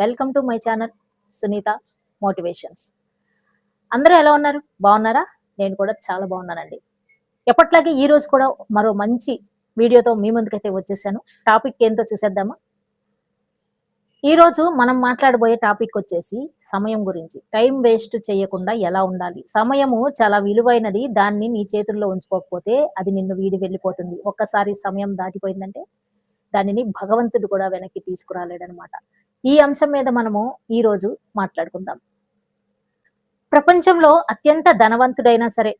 Welcome to my channel Sunitha motivations అందరూ ఎలా ఉన్నారు? బాగున్నారా? నేను కూడా చాలా బాగున్నానండి. ఎప్పట్లాగే ఈ రోజు కూడా మరో మంచి వీడియోతో మీ ముందుకైతే వచ్చేసాను. టాపిక్ ఏంటో చూసేద్దామా? ఈ రోజు మనం మాట్లాడబోయే టాపిక్ వచ్చేసి సమయం గురించి. టైం వేస్ట్ చేయకుండా ఎలా ఉండాలి? సమయము చాలా విలువైనది. దాన్ని నీ చేతుల్లో ఉంచుకోకపోతే అది నిన్ను వీడి వెళ్ళిపోతుంది. ఒక్కసారి సమయం దాటిపోయిందంటే దానిని భగవంతుడు కూడా వెనక్కి తీసుకురాలేడనమాట ఈ అంశం మీద మనము ఈ రోజు మాట్లాడుకుందాం. ప్రపంచంలో అత్యంత ధనవంతుడైనా సరే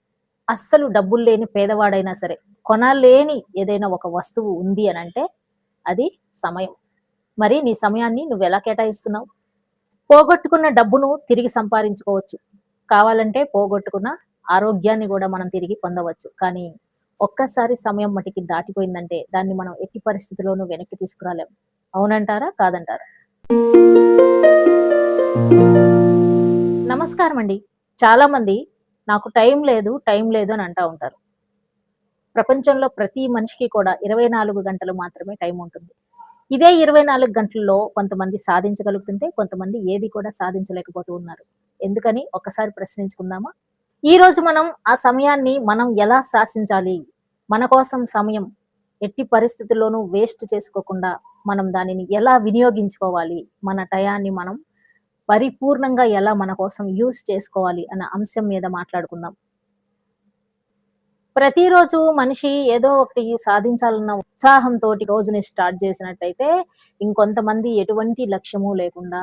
అస్సలు డబ్బులు లేని పేదవాడైనా సరే కొనలేని ఏదైనా ఒక వస్తువు ఉంది అని అంటే అది సమయం. మరి నీ సమయాన్ని నువ్వు ఎలా కేటాయిస్తున్నావు? పోగొట్టుకున్న డబ్బును తిరిగి సంపాదించుకోవచ్చు. కావాలంటే పోగొట్టుకున్న ఆరోగ్యాన్ని కూడా మనం తిరిగి పొందవచ్చు. కానీ ఒక్కసారి సమయం మటుకి దాటిపోయిందంటే దాన్ని మనం ఎట్టి పరిస్థితిలోనూ వెనక్కి తీసుకురాలేం. అవునంటారా? కాదంటారా? నమస్కారం అండి చాలా మంది నాకు టైం లేదు టైం లేదు అని అంటా ఉంటారు. ప్రపంచంలో ప్రతి మనిషికి కూడా ఇరవై నాలుగు గంటలు మాత్రమే టైం ఉంటుంది. ఇదే ఇరవై నాలుగు గంటల్లో కొంతమంది సాధించగలుగుతుంటే కొంతమంది ఏది కూడా సాధించలేకపోతూ ఉన్నారు. ఎందుకని? ఒక్కసారి ప్రశ్నించుకుందామా? ఈ రోజు మనం ఆ సమయాన్ని మనం ఎలా శాసించాలి? మన కోసం సమయం ఎట్టి పరిస్థితుల్లోనూ వేస్ట్ చేసుకోకుండా మనం దానిని ఎలా వినియోగించుకోవాలి? మన టయాన్ని మనం పరిపూర్ణంగా ఎలా మన కోసం యూస్ చేసుకోవాలి? అన్న అంశం మీద మాట్లాడుకుందాం. ప్రతిరోజు మనిషి ఏదో ఒకటి సాధించాలన్న ఉత్సాహంతో రోజుని స్టార్ట్ చేసినట్టయితే ఇంకొంతమంది ఎటువంటి లక్ష్యము లేకుండా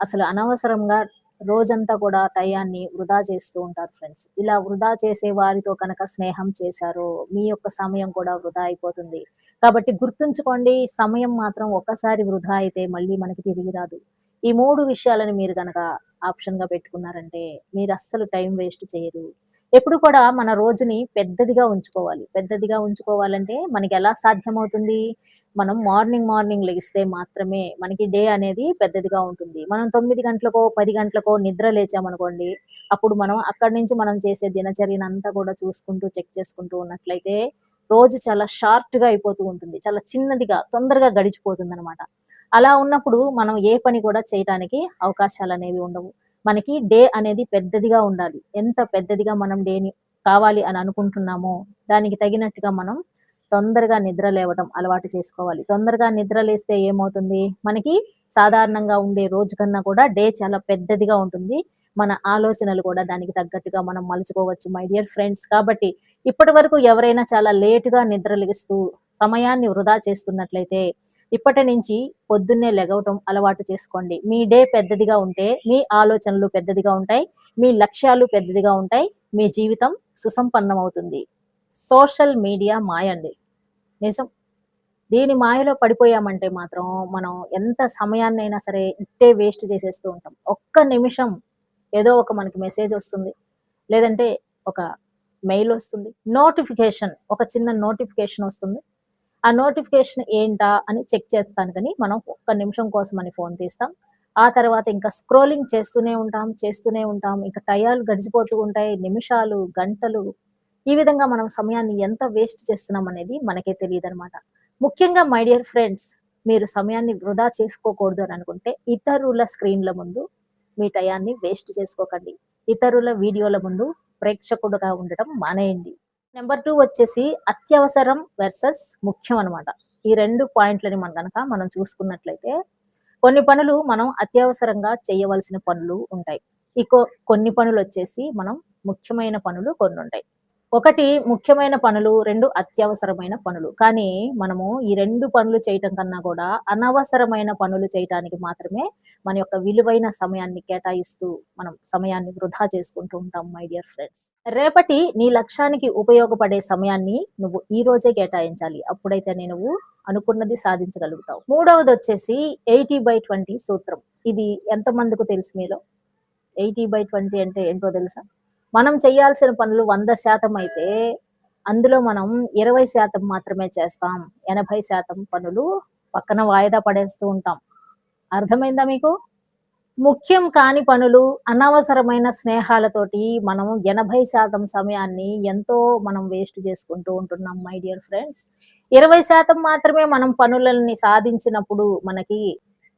అసలు అనవసరంగా రోజంతా కూడా టయాన్ని వృధా చేస్తూ ఉంటారు ఫ్రెండ్స్. ఇలా వృధా చేసే వారితో కనుక స్నేహం చేశారు మీ యొక్క సమయం కూడా వృధా అయిపోతుంది. కాబట్టి గుర్తుంచుకోండి సమయం మాత్రం ఒక్కసారి వృధా అయితే మళ్ళీ మనకి తిరిగి రాదు. ఈ మూడు విషయాలను మీరు కనుక ఆప్షన్గా పెట్టుకున్నారంటే మీరు అస్సలు టైం వేస్ట్ చేయరు. ఎప్పుడు కూడా మన రోజుని పెద్దదిగా ఉంచుకోవాలి. పెద్దదిగా ఉంచుకోవాలంటే మనకి ఎలా సాధ్యమవుతుంది? మనం మార్నింగ్ మార్నింగ్ లెగిస్తే మాత్రమే మనకి డే అనేది పెద్దదిగా ఉంటుంది. మనం తొమ్మిది గంటలకో పది గంటలకో నిద్ర లేచామనుకోండి అప్పుడు మనం అక్కడి నుంచి మనం చేసే దినచర్యను అంతా కూడా చూసుకుంటూ చెక్ చేసుకుంటూ ఉన్నట్లయితే రోజు చాలా షార్ట్గా అయిపోతూ ఉంటుంది. చాలా చిన్నదిగా తొందరగా గడిచిపోతుంది అనమాట అలా ఉన్నప్పుడు మనం ఏ పని కూడా చేయడానికి అవకాశాలు అనేవి ఉండవు. మనకి డే అనేది పెద్దదిగా ఉండాలి. ఎంత పెద్దదిగా మనం డేని కావాలి అని అనుకుంటున్నామో దానికి తగినట్టుగా మనం తొందరగా నిద్ర లేవడం అలవాటు చేసుకోవాలి. తొందరగా నిద్ర లేస్తే ఏమవుతుంది? మనకి సాధారణంగా ఉండే రోజు కన్నా కూడా డే చాలా పెద్దదిగా ఉంటుంది. మన ఆలోచనలు కూడా దానికి తగ్గట్టుగా మనం మలుచుకోవచ్చు మై డియర్ ఫ్రెండ్స్ కాబట్టి ఇప్పటి వరకు ఎవరైనా చాలా లేటుగా నిద్ర సమయాన్ని వృధా చేస్తున్నట్లయితే ఇప్పటి నుంచి పొద్దున్నే లెగవటం అలవాటు చేసుకోండి. మీ డే పెద్దదిగా ఉంటే మీ ఆలోచనలు పెద్దదిగా ఉంటాయి మీ లక్ష్యాలు పెద్దదిగా ఉంటాయి మీ జీవితం సుసంపన్నం అవుతుంది సోషల్ మీడియా మాయండి నిజం. దీని మాయలో పడిపోయామంటే మాత్రం మనం ఎంత సమయాన్నైనా సరే ఇట్టే వేస్ట్ చేసేస్తూ ఉంటాం. ఒక్క నిమిషం ఏదో ఒక మనకి మెసేజ్ వస్తుంది. లేదంటే ఒక మెయిల్ వస్తుంది. నోటిఫికేషన్ ఒక చిన్న నోటిఫికేషన్ వస్తుంది. ఆ నోటిఫికేషన్ ఏంటా అని చెక్ చేస్తాను కానీ మనం ఒక్క నిమిషం కోసం అని ఫోన్ తీస్తాం. ఆ తర్వాత ఇంకా స్క్రోలింగ్ చేస్తూనే ఉంటాం చేస్తూనే ఉంటాం. ఇంకా టయాలు గడిచిపోతూ ఉంటాయి నిమిషాలు గంటలు. ఈ విధంగా మనం సమయాన్ని ఎంత వేస్ట్ చేస్తున్నాం అనేది మనకే తెలియదు అనమాట ముఖ్యంగా మై డియర్ ఫ్రెండ్స్ మీరు సమయాన్ని వృధా చేసుకోకూడదు అని అనుకుంటే ఇతరుల స్క్రీన్ల ముందు మీ టయాన్ని వేస్ట్ చేసుకోకండి. ఇతరుల వీడియోల ముందు ప్రేక్షకుడుగా ఉండటం మానేయండి. నెంబర్ టూ వచ్చేసి అత్యవసరం వర్సెస్ ముఖ్యం అనమాట ఈ రెండు పాయింట్లని మనం కనుక మనం చూసుకున్నట్లయితే కొన్ని పనులు మనం అత్యవసరంగా చేయవలసిన పనులు ఉంటాయి. ఇంకో కొన్ని పనులు వచ్చేసి మనం ముఖ్యమైన పనులు కొన్ని ఉంటాయి ఒకటి ముఖ్యమైన పనులు రెండు అత్యవసరమైన పనులు. కానీ మనము ఈ రెండు పనులు చేయటం కన్నా కూడా అనవసరమైన పనులు చేయటానికి మాత్రమే మన యొక్క విలువైన సమయాన్ని కేటాయిస్తూ మనం సమయాన్ని వృధా చేసుకుంటూ ఉంటాం మై డియర్ ఫ్రెండ్స్ రేపటి నీ లక్ష్యానికి ఉపయోగపడే సమయాన్ని నువ్వు ఈ రోజే కేటాయించాలి. అప్పుడైతే నువ్వు అనుకున్నది సాధించగలుగుతావు. మూడవది వచ్చేసి ఎయిటీ బై ట్వంటీ సూత్రం. ఇది ఎంతమందికి తెలుసు మీలో? ఎయిటీ బై ట్వంటీ అంటే ఏంటో తెలుసా? మనం చేయాల్సిన పనులు వంద శాతం అయితే అందులో మనం ఇరవై శాతం మాత్రమే చేస్తాం. ఎనభై శాతం పనులు పక్కన వాయిదా పడేస్తూ ఉంటాం. అర్థమైందా మీకు? ముఖ్యం కాని పనులు అనవసరమైన స్నేహాలతోటి మనం ఎనభై శాతం సమయాన్ని ఎంతో మనం వేస్ట్ చేసుకుంటూ ఉంటున్నాం మై డియర్ ఫ్రెండ్స్ ఇరవై శాతం మాత్రమే మనం పనులని సాధించినప్పుడు మనకి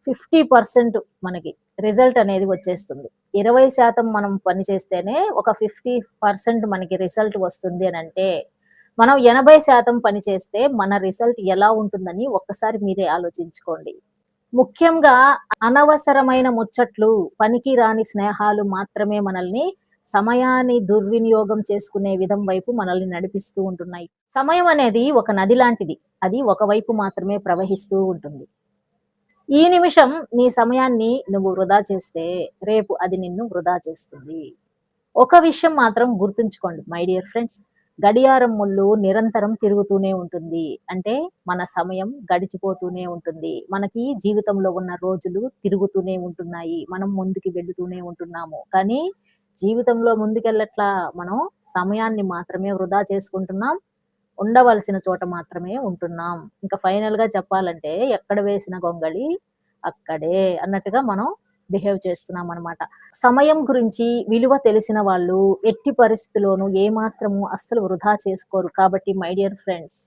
ఫిఫ్టీ పర్సెంట్ మనకి రిజల్ట్ అనేది వచ్చేస్తుంది. ఇరవై శాతం మనం పని చేస్తేనే ఒక ఫిఫ్టీ పర్సెంట్ మనకి రిజల్ట్ వస్తుంది అని అంటే మనం ఎనభై శాతం పని చేస్తే మన రిజల్ట్ ఎలా ఉంటుందని ఒక్కసారి మీరే ఆలోచించుకోండి. ముఖ్యంగా అనవసరమైన ముచ్చట్లు పనికి రాని స్నేహాలు మాత్రమే మనల్ని సమయాన్ని దుర్వినియోగం చేసుకునే విధం వైపు మనల్ని నడిపిస్తూ ఉంటున్నాయి. సమయం అనేది ఒక నది లాంటిది. అది ఒకవైపు మాత్రమే ప్రవహిస్తూ ఉంటుంది. ఈ నిమిషం నీ సమయాన్ని నువ్వు వృధా చేస్తే రేపు అది నిన్ను వృధా చేస్తుంది. ఒక విషయం మాత్రం గుర్తుంచుకోండి మై డియర్ ఫ్రెండ్స్ గడియారం ముళ్ళు నిరంతరం తిరుగుతూనే ఉంటుంది. అంటే మన సమయం గడిచిపోతూనే ఉంటుంది. మనకి జీవితంలో ఉన్న రోజులు తిరుగుతూనే ఉంటున్నాయి. మనం ముందుకు వెళుతూనే ఉంటున్నాము. కానీ జీవితంలో ముందుకెళ్ళట్లా మనం సమయాన్ని మాత్రమే వృధా చేసుకుంటున్నాం. ఉండవలసిన చోట మాత్రమే ఉంటున్నాం. ఇంకా ఫైనల్గా చెప్పాలంటే ఎక్కడ వేసిన గొంగళి అక్కడే అన్నట్టుగా మనం బిహేవ్ చేస్తున్నాం అనమాట సమయం గురించి విలువ తెలిసిన వాళ్ళు ఎట్టి పరిస్థితిలోనూ ఏమాత్రము అస్సలు వృధా చేసుకోరు. కాబట్టి మై డియర్ ఫ్రెండ్స్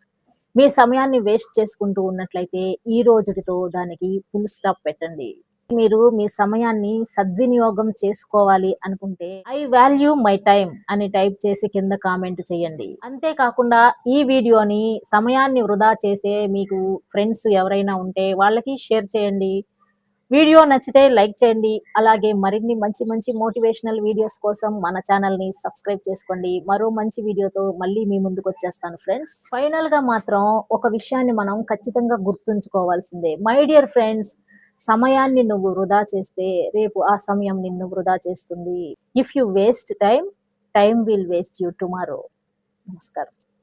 మీ సమయాన్ని వేస్ట్ చేసుకుంటూ ఉన్నట్లయితే ఈ రోజుటితో దానికి ఫుల్ స్టాప్ పెట్టండి. మీరు మీ సమయాన్ని సద్వినియోగం చేసుకోవాలి అనుకుంటే ఐ వాల్యూ మై టైం అని టైప్ చేసి కింద కామెంట్ చేయండి. అంతేకాకుండా ఈ వీడియోని సమయాన్ని వృధా చేసే మీకు ఫ్రెండ్స్ ఎవరైనా ఉంటే వాళ్ళకి షేర్ చేయండి. వీడియో నచ్చితే లైక్ చేయండి. అలాగే మరిన్ని మంచి మంచి మోటివేషనల్ వీడియోస్ కోసం మన ఛానల్ని సబ్స్క్రైబ్ చేసుకోండి. మరో మంచి వీడియోతో మళ్ళీ మీ ముందుకు వచ్చేస్తాను ఫ్రెండ్స్. ఫైనల్గా మాత్రం ఒక విషయాన్ని మనం ఖచ్చితంగా గుర్తుంచుకోవాల్సిందే. మై డియర్ ఫ్రెండ్స్ సమయాన్ని నువ్వు వృధా చేస్తే రేపు ఆ సమయం నిన్ను వృధా చేస్తుంది. If you waste time time will waste you tomorrow నమస్కారం.